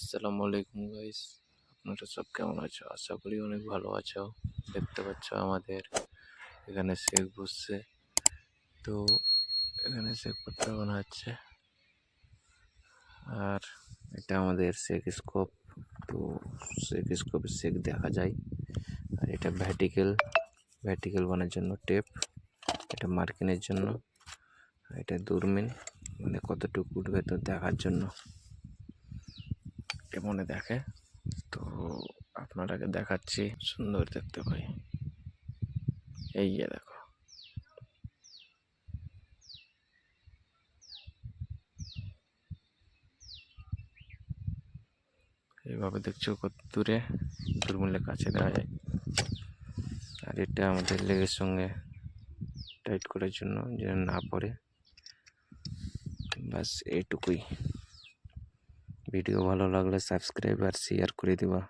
আসসালামু আলাইকুম গাইস আপনারা সব কেমন আছো? আশা করি অনেক ভালো আছো। দেখতে পাচ্ছ আমাদের এখানে শেখ বসছে। তো এখানে শেখ পাত্রা বানাচ্ছে আর এটা আমাদের শেখ স্কোপ। তো শেখ স্কোপে শেখ দেখা যায়। আর এটা ভ্যাটিক্যাল ভ্যাটিক্যাল বানার জন্য টেপ এটা মার্কিনের জন্য। এটা দূরমিন। মানে কতটুকু উঠবে তো দেখার জন্য। কেমনে দেখে? তো আপনারাকে দেখাচ্ছি সুন্দর দেখতে পাই এই যে দেখো। এইভাবে দেখছ কত দূরে? দূরমূল্যে কাছে দেখা যায়। আর এটা আমাদের লেগের সঙ্গে টাইট করার জন্য যেন না পড়ে। বাস এইটুকুই। ভিডিও ভালো লাগলে সাবস্ক্রাইব আর শেয়ার করে দিবা।